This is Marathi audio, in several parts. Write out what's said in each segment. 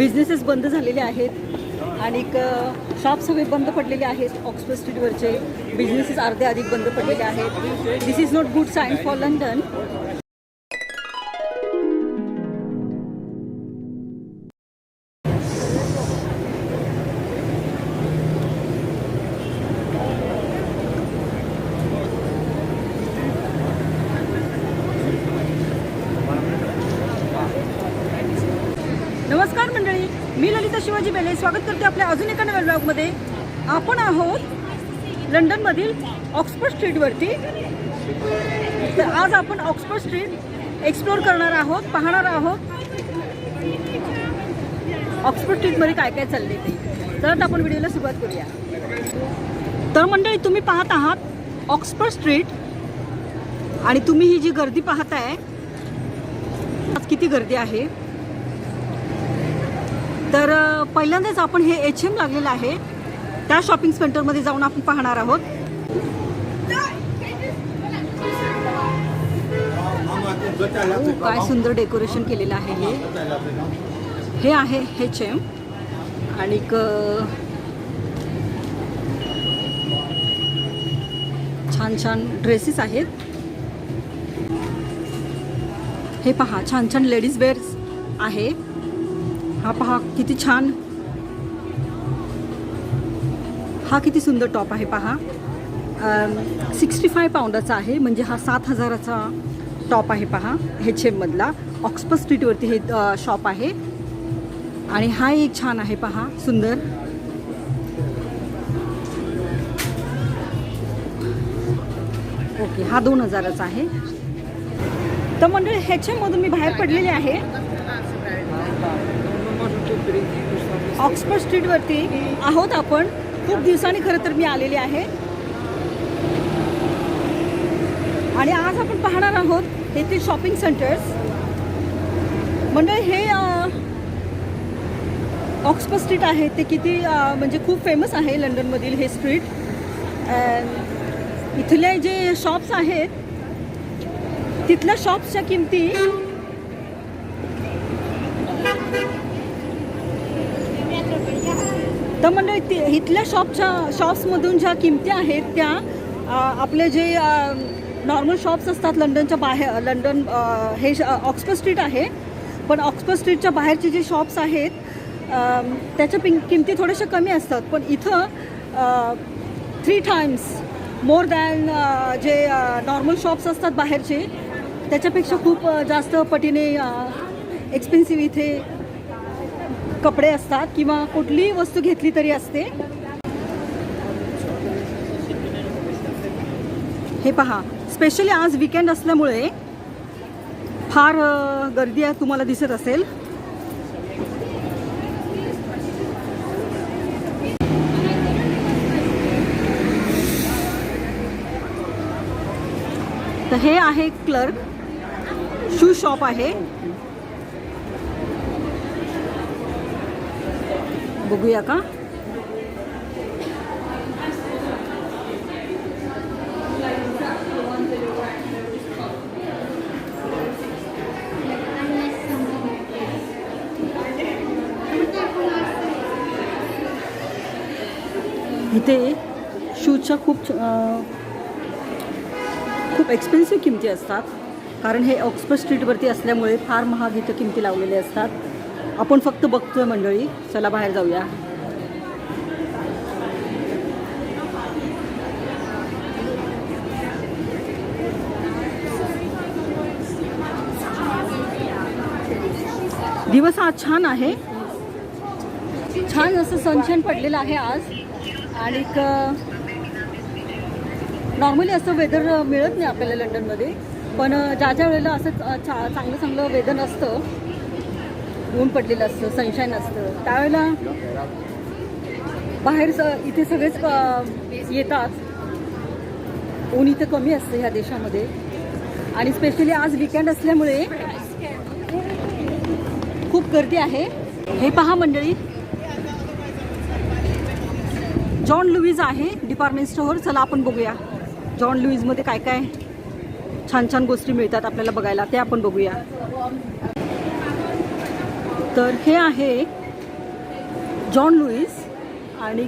बिझनेसेस बंद झालेले आहेत. आणि शॉप सगळे बंद पडलेले आहेत. ऑक्सफर्ड स्ट्रीटवरचे बिझनेसेस अर्धे अधिक बंद पडलेले आहेत. This is not good sign for London Shivaji Bele स्वागत करते आपल्या अजून एका नव्या ब्लॉगमध्ये आपण आहोत लंडनमधील ऑक्सफर्ड स्ट्रीटवरती. तर आज आपण ऑक्सफर्ड स्ट्रीट एक्सप्लोर करणार आहोत पाहणार आहोत. ऑक्सफर्ड स्ट्रीटमध्ये काय काय चालले ते. तर आपण व्हिडिओला सुरुवात करूया. तर मंडळी तुम्ही पाहत आहात ऑक्सफर्ड स्ट्रीट. आणि तुम्ही ही जी गर्दी पाहताय आज किती गर्दी आहे? तर पहिल्यांदाच आपण हे एच एम लागलेलं आहे. त्या शॉपिंग सेंटरमध्ये जाऊन आपण पाहणार आहोत. काय सुंदर डेकोरेशन केलेलं आहे हे. हे आहे एच एम आणि छान छान ड्रेसेस आहेत. हे पहा छान छान लेडीज वेअर्स आहे. हा पहा किती छान. हा किती सुंदर टॉप आहे पहा. सिक्स्टी फाय पाऊंडाचा आहे म्हणजे हा सात हजाराचा टॉप आहे पहा एच एममधला ऑक्सफर्ड स्ट्रीटवरती हे शॉप आहे. आणि हा एक छान आहे पहा सुंदर. ओके हा दोन हजाराचा आहे. तर मंडळी ह्याच्यामधून मी बाहेर पडलेले आहे. ऑक्सफर्ड स्ट्रीटवरती आहोत आपण. खूप दिवसांनी खरं तर मी आलेली आहे. आणि आज आपण पाहणार आहोत येथील शॉपिंग सेंटर्स. म्हणजे हे ऑक्सफर्ड स्ट्रीट आहे. ते किती म्हणजे खूप फेमस आहे लंडनमधील हे स्ट्रीट. इथले जे शॉप्स आहेत तिथल्या शॉप्सच्या किमती तर म्हणजे ति- इथल्या शॉपच्या शॉप्समधून ज्या किमती आहेत त्या आपले जे नॉर्मल शॉप्स असतात लंडनच्या बाहेर लंडन हे श- ऑक्सफर्ड स्ट्रीट आहे. पण ऑक्सफर्ड स्ट्रीटच्या बाहेरचे जे शॉप्स आहेत त्याच्या पिं किमती थोड्याशा कमी असतात. पण इथं थ्री टाइम्स मोर दॅन जे नॉर्मल शॉप्स असतात बाहेरचे त्याच्यापेक्षा खूप जास्त पटीने एक्सपेन्सिव्ह इथे कपडे असतात किंवा कुठलीही वस्तू घेतली तरी असते. हे पहा स्पेशली आज विकेंड असल्यामुळे फार गर्दी आहे तुम्हाला दिसत असेल. तर हे आहे क्लर्क शू शॉप आहे. बघूया का? इथे शूजच्या खूप खूप एक्सपेन्सिव्ह किमती असतात. कारण हे ऑक्सफर्ड स्ट्रीटवरती असल्यामुळे फार महाग इथं किमती लावलेले असतात. आपण फक्त बघतोय मंडळी. चला बाहेर जाऊया. दिवस आज छान आहे. छान असं सनशाईन पडलेलं आहे आज. आणि नॉर्मली असं वेदर मिळत नाही आपल्याला लंडनमध्ये पण ज्या ज्या वेळेला असं चा चांगलं चांगलं वेदर असतं ऊन पडलेलं असतं सनशाईन असतं. त्यावेळेला बाहेर स इथे सगळेच येतात. ऊन इथं कमी असतं ह्या देशामध्ये. आणि स्पेशली आज विकेंड असल्यामुळे खूप गर्दी आहे. हे पहा मंडळी. जॉन लुईज आहे डिपार्टमेंट स्टोअर चला आपण बघूया. जॉन लुईजमध्ये काय काय छान छान गोष्टी मिळतात आपल्याला बघायला. ते आपण बघूया. तर हे आहे जॉन लुईस आणि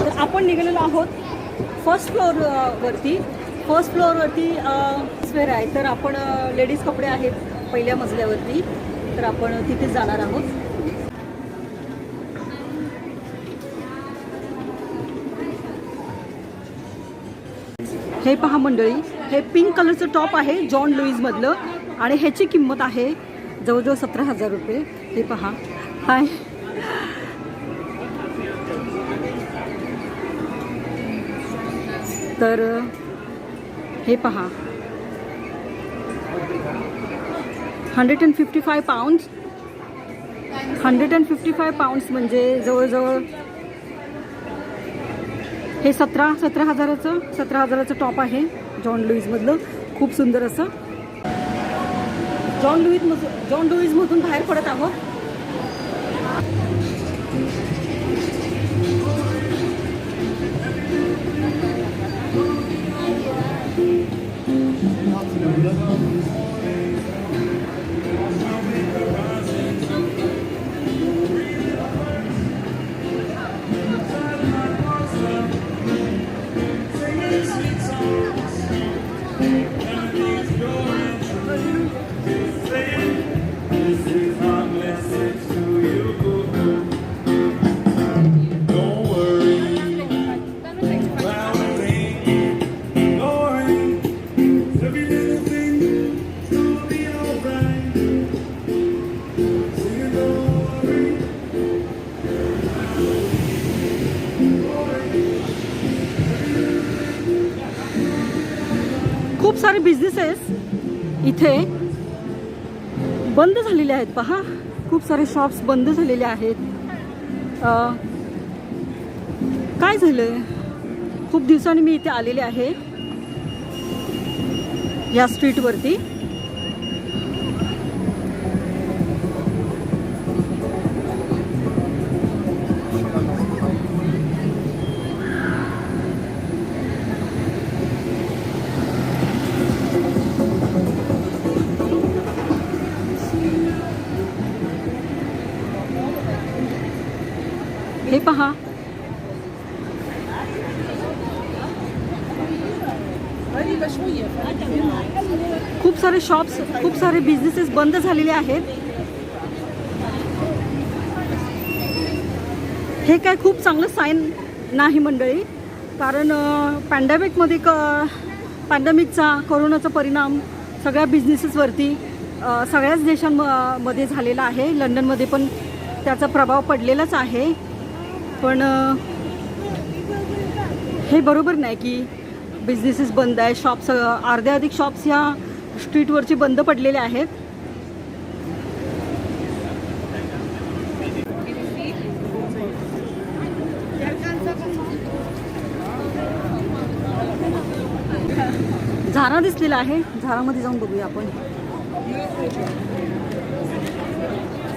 तर आपण निघालेलो आहोत फर्स्ट फ्लोअर वरती. फर्स्ट फ्लोअरवरती स्वेअर आहे. तर आपण लेडीज कपडे आहेत पहिल्या मजल्यावरती. तर आपण तिथेच जाणार आहोत. हे पहा मंडळी हे पिंक कलरचं टॉप आहे जॉन लुईजमधलं आणि ह्याची किंमत आहे जवळजवळ सतरा हजार रुपये. हे पहा. हाय. तर हे पहा. Hundred and fifty five pounds hundred and fifty five pounds म्हणजे जवळजवळ हे सतरा सतरा हजाराचं सतरा हजाराचं टॉप आहे जॉन लुईजमधलं खूप सुंदर असं. जॉन लुईज जॉन लुईजमधून बाहेर पडत आहोत. खूप सारे बिझनेसेस इथे बंद झालेले आहेत. पहा खूप सारे शॉप्स बंद झालेले आहेत. काय झालं खूप दिवसांनी मी इथे आलेले आहे. या स्ट्रीटवरती पहा. खूप सारे शॉप्स खूप सारे बिझनेसेस बंद झालेले आहेत. हे काय खूप चांगलं साईन नाही मंडळी. कारण पॅन्डेमिकमध्ये क पॅन्डेमिकचा कोरोनाचा परिणाम सगळ्या बिझनेसेसवरती सगळ्याच देशांमध्ये झालेला आहे. लंडनमध्ये पण त्याचा प्रभाव पडलेलाच आहे. पण हे बरोबर नाही की बिझनेसेस बंद आहे शॉप्स अर्ध्या अधिक शॉप्स ह्या स्ट्रीटवरचे बंद पडलेले आहेत. झारा दिसलेला आहे. झारामध्ये जाऊन बघूया आपण.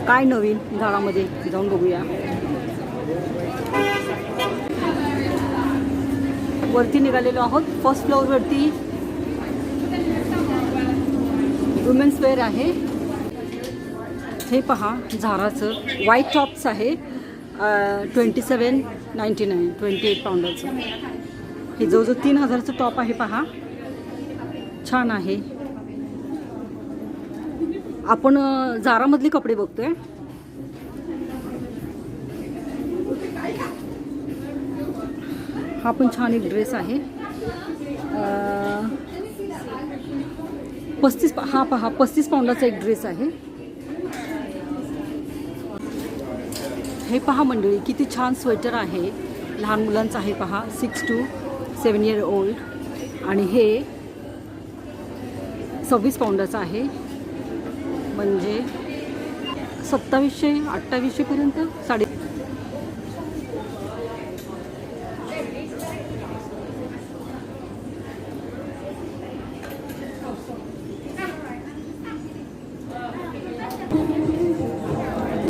काय नवीन झाडामध्ये जाऊन बघूया. वरती निघालेलो आहोत. फर्स्ट फ्लोअरवरती वुमेन्स वेअर आहे. हे पहा झाराचं. व्हाईट टॉप्स आहे. Twenty seven ninety nine twenty eight पाऊंडाचं हे जो जो तीन हजारचं टॉप आहे पहा. छान आहे. आपण झारामधले कपडे बघतोय. हा पण छान एक ड्रेस आहे. पस्तीस हा पहा पस्तीस पाऊंडाचा एक ड्रेस आहे. हे पहा मंडळी किती छान स्वेटर आहे. लहान मुलांचं आहे पहा six two seven year old आणि हे सव्वीस पाऊंडाचं आहे. म्हणजे सत्तावीसशे अठ्ठावीसशेपर्यंत साडे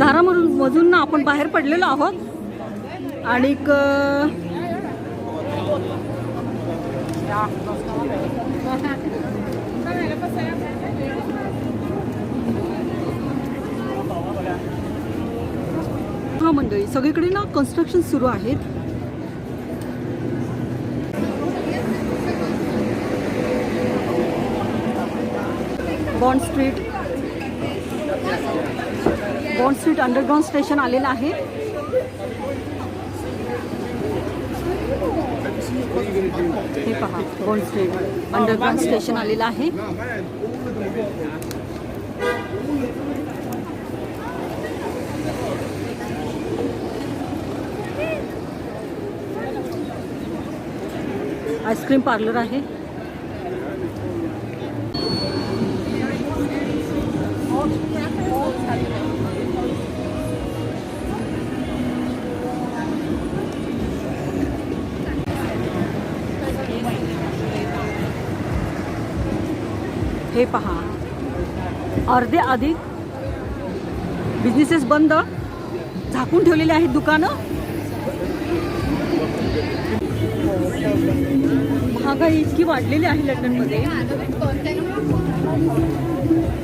झारामधून मधून ना आपण बाहेर पडलेलो आहोत. आणि हा मंडळी सगळीकडे ना कन्स्ट्रक्शन सुरू आहेत. Bond Street Bond Street underground station हे पहा बॉन्ड स्ट्रीट स्टेशन आलेलं पार्लर आहे. हे पहा. अर्धे अधिक बिझनेसेस बंद. झाकून ठेवलेले आहेत दुकानं. महागाई इतकी वाढलेली आहे लंडनमध्ये.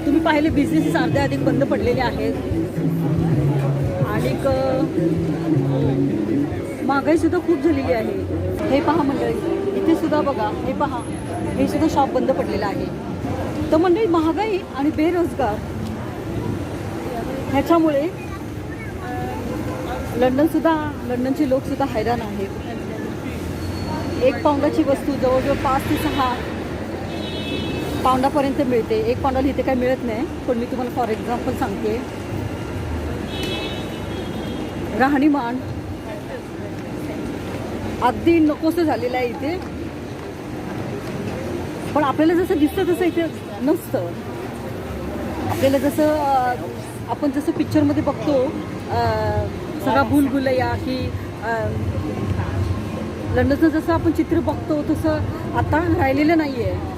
तुम्ही पाहिले बिझनेसेस अर्धे अधिक बंद पडलेले आहेत. आणि महागाई सुद्धा खूप झालेली आहे. हे पहा मंडळी इथे सुद्धा बघा हे पहा हे सुद्धा शॉप बंद पडलेलं आहे. तर मंडळी महागाई आणि बेरोजगार. ह्याच्यामुळे लंडनसुद्धा लंडनचे लोकसुद्धा हैराण आहेत. एक पाऊंडाची वस्तू जवळजवळ पाच ते सहा पाऊंडापर्यंत मिळते. एक पाऊंडाला इथे काही मिळत नाही पण मी तुम्हाला फॉर एक्झाम्पल सांगते. राहणीमान अगदी नकोसं झालेलं आहे इथे. पण आपल्याला जसं दिसतं तसं इथे नसतं. आपल्याला जसं आपण जसं पिक्चरमध्ये बघतो अं, सगळा भूलभुलैया की लंडनचं जसं आपण चित्र बघतो तसं आता राहिलेलं नाही आहे